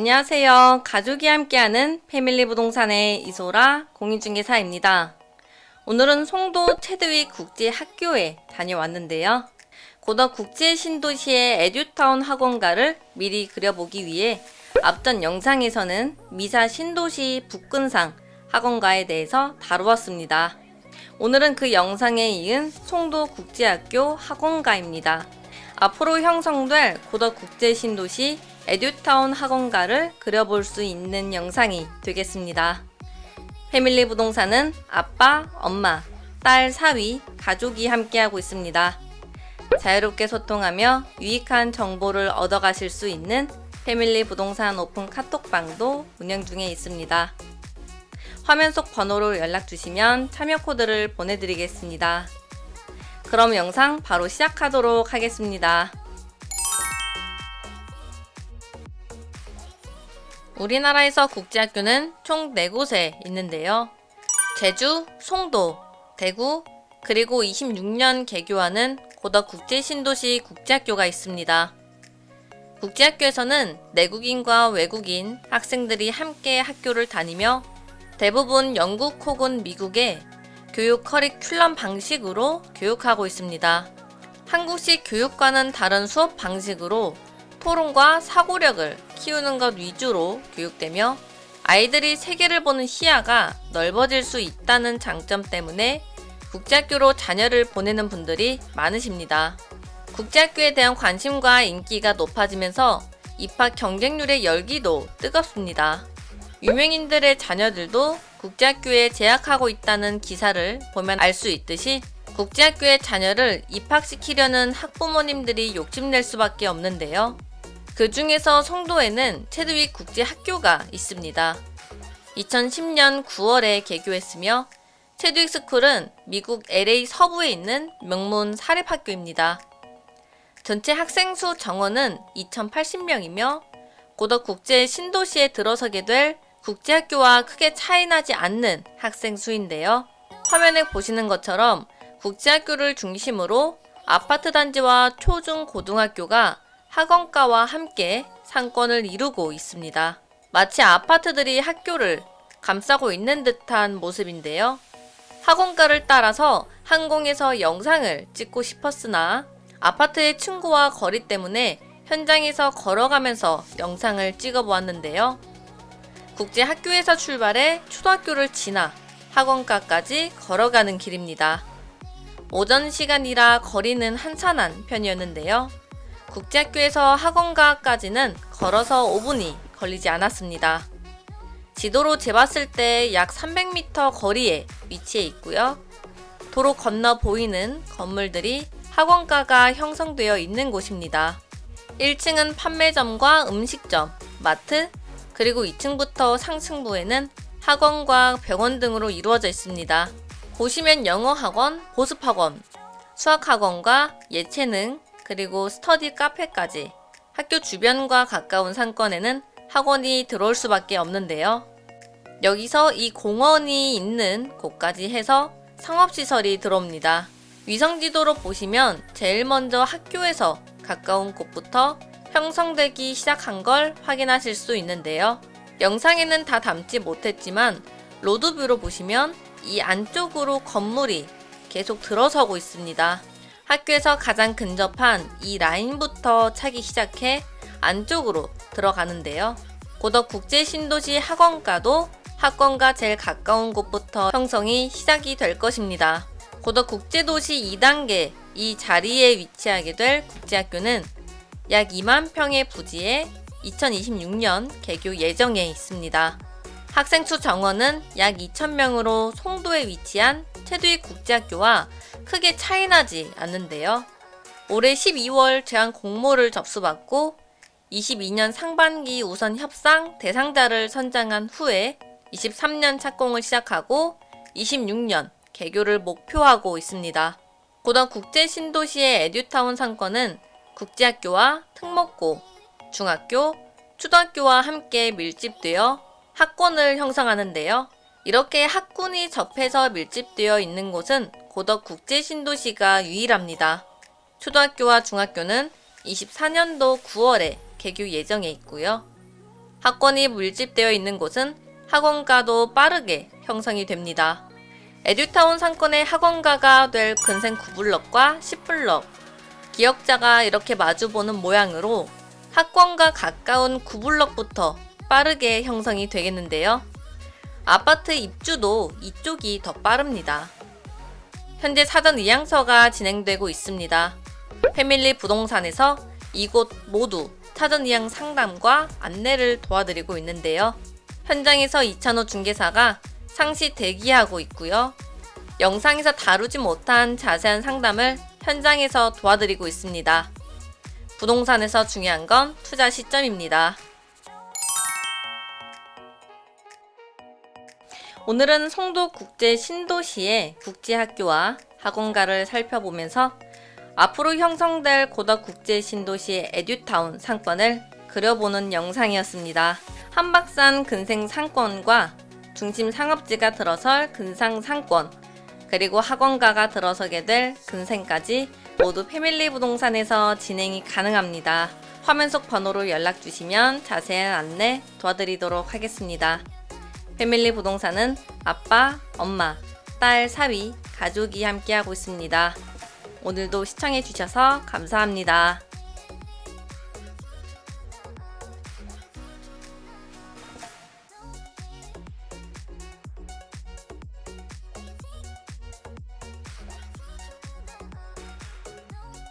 안녕하세요. 가족이 함께하는 패밀리 부동산의 이소라 공인중개사입니다. 오늘은 송도 체드윅 국제학교에 다녀왔는데요. 고덕 국제 신도시의 에듀타운 학원가를 미리 그려보기 위해 앞전 영상에서는 미사 신도시 북근상 학원가에 대해서 다루었습니다. 오늘은 그 영상에 이은 송도 국제학교 학원가입니다. 앞으로 형성될 고덕 국제 신도시 에듀타운 학원가를 그려볼 수 있는 영상이 되겠습니다. 패밀리 부동산은 아빠, 엄마, 딸, 사위, 가족이 함께하고 있습니다. 자유롭게 소통하며 유익한 정보를 얻어가실 수 있는 패밀리 부동산 오픈 카톡방도 운영 중에 있습니다. 화면 속 번호로 연락 주시면 참여 코드를 보내드리겠습니다. 그럼 영상 바로 시작하도록 하겠습니다. 우리나라에서 국제학교는 총 4곳에 있는데요. 제주, 송도, 대구, 그리고 26년 개교하는 고덕 국제신도시 국제학교가 있습니다. 국제학교에서는 내국인과 외국인 학생들이 함께 학교를 다니며 대부분 영국 혹은 미국의 교육 커리큘럼 방식으로 교육하고 있습니다. 한국식 교육과는 다른 수업 방식으로 토론과 사고력을 키우는 것 위주로 교육되며 아이들이 세계를 보는 시야가 넓어질 수 있다는 장점 때문에 국제학교로 자녀를 보내는 분들이 많으십니다. 국제학교에 대한 관심과 인기가 높아지면서 입학 경쟁률의 열기도 뜨겁습니다. 유명인들의 자녀들도 국제학교에 재학하고 있다는 기사를 보면 알 수 있듯이 국제학교에 자녀를 입학시키려는 학부모님들이 욕심낼 수밖에 없는데요. 그 중에서 송도에는 체드윅 국제학교가 있습니다. 2010년 9월에 개교했으며 체드윅 스쿨은 미국 LA 서부에 있는 명문 사립학교입니다. 전체 학생 수 정원은 2,080명이며 고덕 국제 신도시에 들어서게 될 국제학교와 크게 차이나지 않는 학생 수인데요. 화면에 보시는 것처럼 국제학교를 중심으로 아파트 단지와 초중 고등학교가 학원가와 함께 상권을 이루고 있습니다. 마치 아파트들이 학교를 감싸고 있는 듯한 모습인데요. 학원가를 따라서 항공에서 영상을 찍고 싶었으나 아파트의 층고와 거리 때문에 현장에서 걸어가면서 영상을 찍어 보았는데요. 국제 학교에서 출발해 초등학교를 지나 학원가까지 걸어가는 길입니다. 오전 시간이라 거리는 한산한 편이었는데요. 국제학교에서 학원가까지는 걸어서 5분이 걸리지 않았습니다. 지도로 재봤을 때 약 300m 거리에 위치해 있고요. 도로 건너 보이는 건물들이 학원가가 형성되어 있는 곳입니다. 1층은 판매점과 음식점, 마트, 그리고 2층부터 상층부에는 학원과 병원 등으로 이루어져 있습니다. 보시면 영어 학원, 보습 학원, 수학 학원과 예체능, 그리고 스터디 카페까지 학교 주변과 가까운 상권에는 학원이 들어올 수밖에 없는데요. 여기서 이 공원이 있는 곳까지 해서 상업시설이 들어옵니다. 위성지도로 보시면 제일 먼저 학교에서 가까운 곳부터 형성되기 시작한 걸 확인하실 수 있는데요. 영상에는 다 담지 못했지만 로드뷰로 보시면 이 안쪽으로 건물이 계속 들어서고 있습니다. 학교에서 가장 근접한 이 라인부터 차기 시작해 안쪽으로 들어가는데요. 고덕 국제신도시 학원가도 학원과 제일 가까운 곳부터 형성이 시작이 될 것입니다. 고덕 국제도시 2단계 이 자리에 위치하게 될 국제학교는 약 2만 평의 부지에 2026년 개교 예정에 있습니다. 학생 수 정원은 약 2,000명으로 송도에 위치한 체두익 국제학교와 크게 차이나지 않는데요. 올해 12월 제한 공모를 접수받고 22년 상반기 우선 협상 대상자를 선정한 후에 23년 착공을 시작하고 26년 개교를 목표하고 있습니다. 고덕 국제 신도시의 에듀타운 상권은 국제학교와 특목고, 중학교, 초등학교와 함께 밀집되어 학권을 형성하는데요. 이렇게 학군이 접해서 밀집되어 있는 곳은 고덕 국제 신도시가 유일합니다. 초등학교와 중학교는 24년도 9월에 개교 예정에 있고요. 학권이 밀집되어 있는 곳은 학원가도 빠르게 형성이 됩니다. 에듀타운 상권의 학원가가 될 근생 9블럭과 10블럭, 기역자가 이렇게 마주보는 모양으로 학권과 가까운 9블럭부터 빠르게 형성이 되겠는데요. 아파트 입주도 이쪽이 더 빠릅니다. 현재 사전 이양서가 진행되고 있습니다. 패밀리 부동산에서 이곳 모두 사전 이양 상담과 안내를 도와드리고 있는데요. 현장에서 이찬호 중개사가 상시 대기하고 있고요. 영상에서 다루지 못한 자세한 상담을 현장에서 도와드리고 있습니다. 부동산에서 중요한 건 투자 시점입니다. 오늘은 송도 국제 신도시의 국제학교와 학원가를 살펴보면서 앞으로 형성될 고덕 국제 신도시의 에듀타운 상권을 그려보는 영상이었습니다. 한박산 근생 상권과 중심 상업지가 들어설 근상 상권, 그리고 학원가가 들어서게 될 근생까지 모두 패밀리 부동산에서 진행이 가능합니다. 화면 속 번호로 연락 주시면 자세한 안내 도와드리도록 하겠습니다. 패밀리 부동산은 아빠, 엄마, 딸, 사위, 가족이 함께하고 있습니다. 오늘도 시청해주셔서 감사합니다.